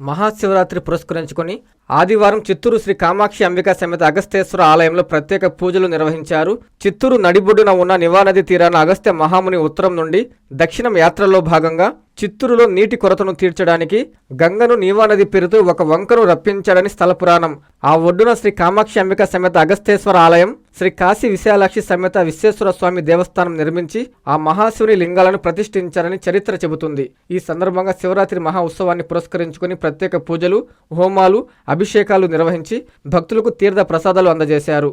మహాశివరాత్రి పురస్కరించుకొని ఆదివారం చిత్తూరు శ్రీ కామాక్షి అంబికా సమేత అగస్తేశ్వర ఆలయంలో ప్రత్యేక పూజలు నిర్వహించారు. చిత్తూరు నడిబొడ్డున ఉన్న నివానది తీరాన అగస్త్య మహాముని ఉత్తరం నుండి దక్షిణం యాత్రలో భాగంగా చిత్తూరులో నీటి కొరతను తీర్చడానికి గంగను నీవానది పేరుతో ఒక వంకను రప్పించాడని స్థల పురాణం. ఆ ఒడ్డున శ్రీ కామాక్షి అంబిక సమేత అగస్తేశ్వర ఆలయం శ్రీ కాశీ విశాలాక్షి సమేత విశ్వేశ్వర స్వామి దేవస్థానం నిర్మించి ఆ మహాశివుని లింగాలను ప్రతిష్ఠించారని చరిత్ర చెబుతుంది. ఈ సందర్భంగా శివరాత్రి మహా ఉత్సవాన్ని పురస్కరించుకుని ప్రత్యేక పూజలు హోమాలు అభిషేకాలు నిర్వహించి భక్తులకు తీర్థ ప్రసాదాలు అందజేశారు.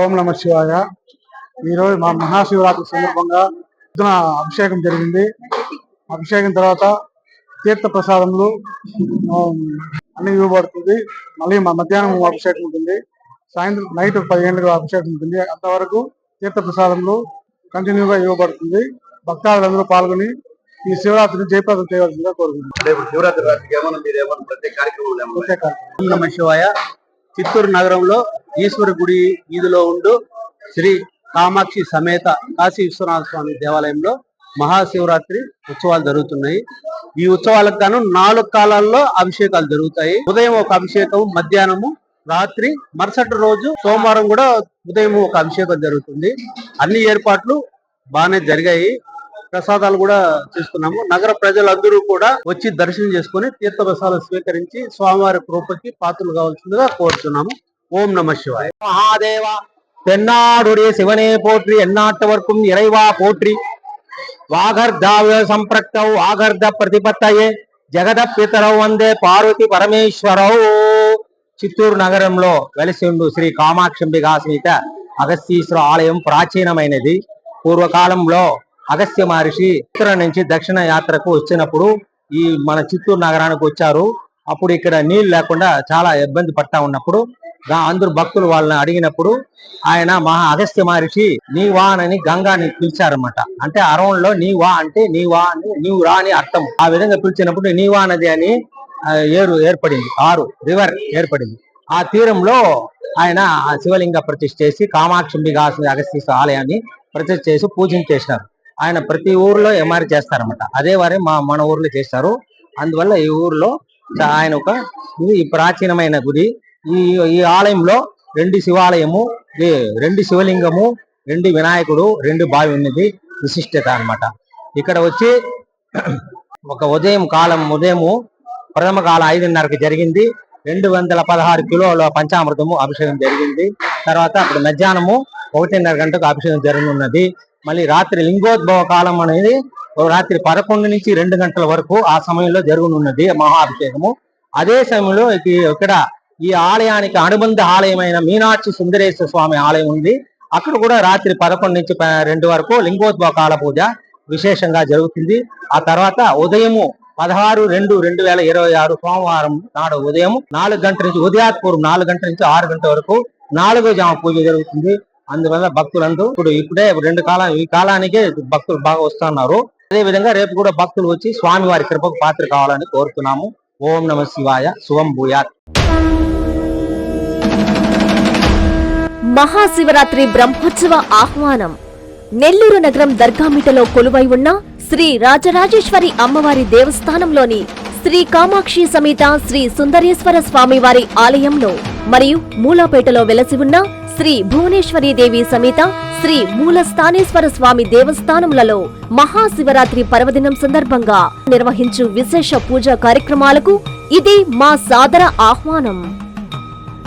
ఓం నమ శివాయ. ఈరోజు మా మహాశివరాత్రి సందర్భంగా అభిషేకం జరిగింది. అభిషేకం తర్వాత తీర్థ ప్రసాదములు అన్ని ఇవ్వబడుతుంది. మళ్ళీ మా మధ్యాహ్నం అభిషేకం ఉంటుంది. సాయంత్రం నైట్ పదిహేనులకు అభిషేకం ఉంటుంది. అంతవరకు తీర్థ ప్రసాదములు కంటిన్యూగా ఇవ్వబడుతుంది. భక్తాదులందరూ పాల్గొని ఈ శివరాత్రిని జయప్రదం చేయవలసిందిగా కోరుకుంటున్నాను రేపు శివరాత్రి రాత్రికి ఏమన్నా మీరు ఏమన్నా ప్రత్యేక ప్రత్యేక ఓం నమ శివాయ. చిత్తూరు నగరంలో ఈశ్వర గుడి వీధిలో ఉండు శ్రీ కామాక్షి సమేత కాశీ విశ్వనాథ స్వామి దేవాలయంలో మహాశివరాత్రి ఉత్సవాలు జరుగుతున్నాయి. ఈ ఉత్సవాలకు గాను నాలుగు కాలాల్లో అభిషేకాలు జరుగుతాయి. ఉదయం ఒక అభిషేకం మధ్యాహ్నము రాత్రి మరుసటి రోజు సోమవారం కూడా ఉదయం ఒక అభిషేకం జరుగుతుంది. అన్ని ఏర్పాట్లు బాగానే జరిగాయి. ప్రసాదాలు కూడా తీసుకున్నాము నగర ప్రజలందరూ కూడా వచ్చి దర్శనం చేసుకుని తీర్థ ప్రసాదాలు స్వీకరించి స్వామివారి కృపకి పాత్రలు కావాల్సిందిగా కోరుతున్నాము ఓం నమ శివాయ మహాదేవ தென்னாடுடைய சிவனே போற்றி எந்நாட்டவர்க்கும் இறைவா போற்றி வாகர்தாவ சம்பிரக்தௌ ஆகர்த ప్రతిపత్తయే జగద పితరౌ వందే పార్వతి పరమేశ్వరౌ చిత్తూరు నగరంలో వెలిసి ఉండు శ్రీ కామాక్షంబిగా సీత అగస్తీశ్వర ఆలయం ప్రాచీనమైనది పూర్వకాలంలో అగస్త్య మహర్షి ఉత్తర నుంచి దక్షిణ యాత్రకు వచ్చినప్పుడు ఈ మన చిత్తూరు నగరానికి వచ్చారు. అప్పుడు ఇక్కడ నీళ్ళు లేకుండా చాలా ఇబ్బంది పడతా ఉన్నప్పుడు అందరు భక్తులు వాళ్ళని అడిగినప్పుడు ఆయన మహా అగస్త్య మహర్షి నీ వా అని గంగాని పిలిచారన్నమాట. అంటే అరవంలో నీ వా అంటే నీ వా అని నీవు రా అని అర్థం. ఆ విధంగా పిలిచినప్పుడు నీవా నది అని ఏరు ఏర్పడింది. ఆరు రివర్ ఏర్పడింది. ఆ తీరంలో ఆయన శివలింగ ప్రతిష్ఠ చేసి కామాక్షింబిగా అగస్త్య ఆలయాన్ని ప్రతిష్ఠ చేసి పూజించేసినారు ఆయన ప్రతి ఊర్లో ఎంఆర్ చేస్తారన్నమాట. అదే వారి మా మన ఊర్లో చేస్తారు. అందువల్ల ఈ ఊర్లో ఆయన ఒక ఇది ప్రాచీనమైన గుడి. ఈ ఈ ఆలయంలో రెండు శివాలయము రెండు శివలింగము రెండు వినాయకుడు రెండు బావి ఉన్నది విశిష్టత అనమాట ఇక్కడ వచ్చి ఒక ఉదయం కాలం ఉదయము ప్రథమ కాలం ఐదున్నరకు జరిగింది. రెండు వందల పదహారు కిలోల పంచామృతము అభిషేకం జరిగింది. తర్వాత అప్పుడు మధ్యాహ్నము ఒకటిన్నర గంటకు అభిషేకం జరగనున్నది. మళ్ళీ రాత్రి లింగోద్భవ కాలం అనేది ఓ రాత్రి పదకొండు నుంచి రెండు గంటల వరకు ఆ సమయంలో జరుగునున్నది మహాభిషేకము. అదే సమయంలో ఇక్కడ ఈ ఆలయానికి అనుబంధ ఆలయమైన మీనాక్షి సుందరేశ్వర స్వామి ఆలయం ఉంది. అక్కడ కూడా రాత్రి పదకొండు నుంచి రెండు వరకు లింగోద్భవ కాల పూజ విశేషంగా జరుగుతుంది. ఆ తర్వాత ఉదయము పదహారు రెండు రెండు వేల ఇరవై ఆరు సోమవారం నాడు ఉదయం నాలుగు గంటల నుంచి ఉదయాత్పూర్వం నాలుగు గంటల నుంచి ఆరు గంటల వరకు నాలుగో జామ పూజ జరుగుతుంది. అందువల్ల భక్తులందరూ ఇప్పుడు ఇప్పుడే రెండు కాలం ఈ కాలానికే భక్తులు బాగా వస్తున్నారు. అదే విధంగా రేపు కూడా భక్తులు వచ్చి స్వామి వారి కృపకు పాత్ర కావాలని కోరుతున్నాము. ఓం నమ శివాయ. శుభం భూయాత్. మహాశివరాత్రి బ్రహ్మోత్సవ ఆహ్వానం. నెల్లూరు నగరం దర్గామిటలో కొలువై ఉన్న శ్రీ రాజరాజేశ్వరి అమ్మవారి దేవస్థానంలోని శ్రీ కామాక్షి సమేత శ్రీ సుందరేశ్వర స్వామివారి ఆలయంలో మరియు మూలాపేటలో వెలసి ఉన్న శ్రీ భువనేశ్వరీ దేవి సమేత శ్రీ మూలస్థానేశ్వర స్వామి దేవస్థానములలో మహాశివరాత్రి పర్వదినం సందర్భంగా నిర్వహించు విశేష పూజా కార్యక్రమాలకు ఇది మా సాదర ఆహ్వానం.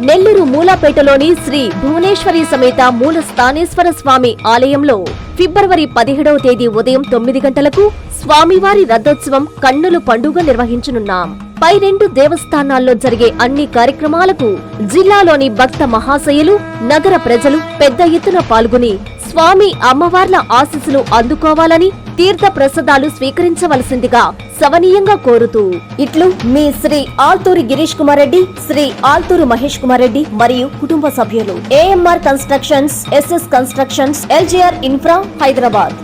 నెల్లూరు మూలాపేటలోని శ్రీ భువనేశ్వరి సమేత మూల స్థానేశ్వర స్వామి ఆలయంలో ఫిబ్రవరి పదిహేడవ తేదీ ఉదయం తొమ్మిది గంటలకు స్వామివారి రథోత్సవం కన్నుల పండుగ నిర్వహించనున్నాం. పై రెండు దేవస్థానాల్లో జరిగే అన్ని కార్యక్రమాలకు జిల్లాలోని భక్త మహాశయులు నగర ప్రజలు పెద్ద ఎత్తున పాల్గొని స్వామి అమ్మవార్ల ఆశీస్సులు అందుకోవాలని తీర్థ ప్రసాదాలు స్వీకరించవలసిందిగా సవనీయంగా కోరుతూ ఇట్లు మీ శ్రీ ఆల్తూరి గిరీష్ కుమార్ రెడ్డి శ్రీ ఆల్తూరు మహేష్ కుమార్ రెడ్డి మరియు కుటుంబ సభ్యులు. AMR constructions SS constructions LGR infra Hyderabad